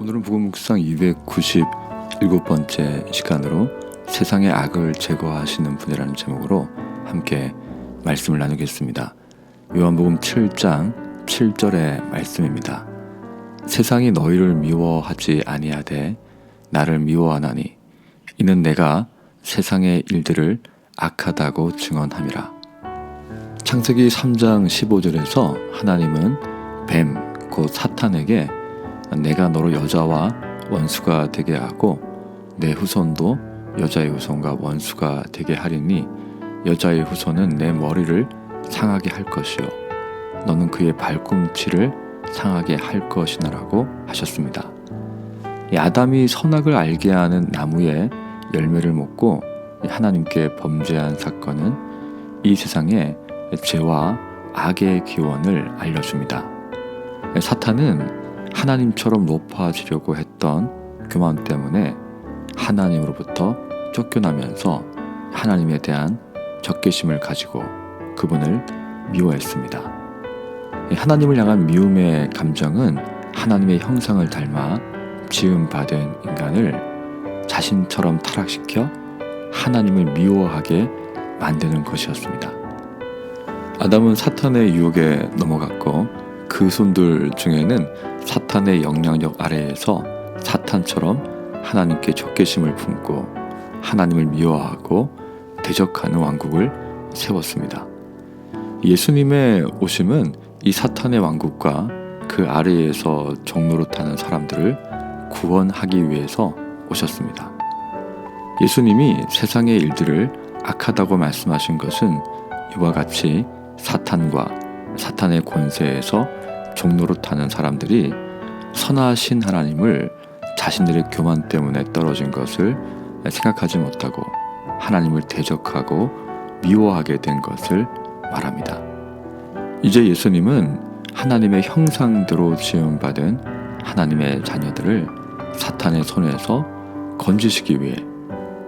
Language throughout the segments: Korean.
오늘은 복음 묵상 297번째 시간으로 세상의 악을 제거하시는 분이라는 제목으로 함께 말씀을 나누겠습니다. 요한복음 7장 7절의 말씀입니다. 세상이 너희를 미워하지 아니하되 나를 미워하나니 이는 내가 세상의 일들을 악하다고 증언함이라. 창세기 3장 15절에서 하나님은 뱀, 곧 사탄에게 내가 너로 여자와 원수가 되게 하고 내 후손도 여자의 후손과 원수가 되게 하리니 여자의 후손은 내 머리를 상하게 할 것이요 너는 그의 발꿈치를 상하게 할 것이나라고 하셨습니다. 이 아담이 선악을 알게 하는 나무의 열매를 먹고 하나님께 범죄한 사건은 이 세상에 죄와 악의 기원을 알려줍니다. 사탄은 하나님처럼 높아지려고 했던 교만 때문에 하나님으로부터 쫓겨나면서 하나님에 대한 적개심을 가지고 그분을 미워했습니다. 하나님을 향한 미움의 감정은 하나님의 형상을 닮아 지음받은 인간을 자신처럼 타락시켜 하나님을 미워하게 만드는 것이었습니다. 아담은 사탄의 유혹에 넘어갔고 그 손들 중에는 사탄의 영향력 아래에서 사탄처럼 하나님께 적개심을 품고 하나님을 미워하고 대적하는 왕국을 세웠습니다. 예수님의 오심은 이 사탄의 왕국과 그 아래에서 종로로 타는 사람들을 구원하기 위해서 오셨습니다. 예수님이 세상의 일들을 악하다고 말씀하신 것은 이와 같이 사탄과 사탄의 권세에서 종로로 타는 사람들이 선하신 하나님을 자신들의 교만 때문에 떨어진 것을 생각하지 못하고 하나님을 대적하고 미워하게 된 것을 말합니다. 이제 예수님은 하나님의 형상대로 지음받은 하나님의 자녀들을 사탄의 손에서 건지시기 위해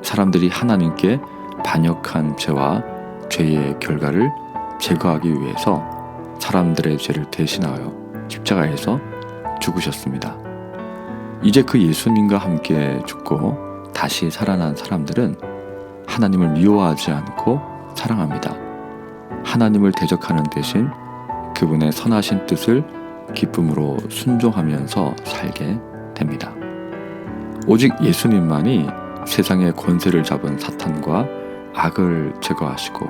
사람들이 하나님께 반역한 죄와 죄의 결과를 제거하기 위해서 사람들의 죄를 대신하여 십자가에서 죽으셨습니다. 이제 그 예수님과 함께 죽고 다시 살아난 사람들은 하나님을 미워하지 않고 사랑합니다. 하나님을 대적하는 대신 그분의 선하신 뜻을 기쁨으로 순종하면서 살게 됩니다. 오직 예수님만이 세상의 권세를 잡은 사탄과 악을 제거하시고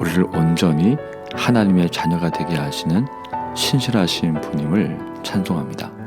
우리를 온전히 하나님의 자녀가 되게 하시는 신실하신 분임을 찬송합니다.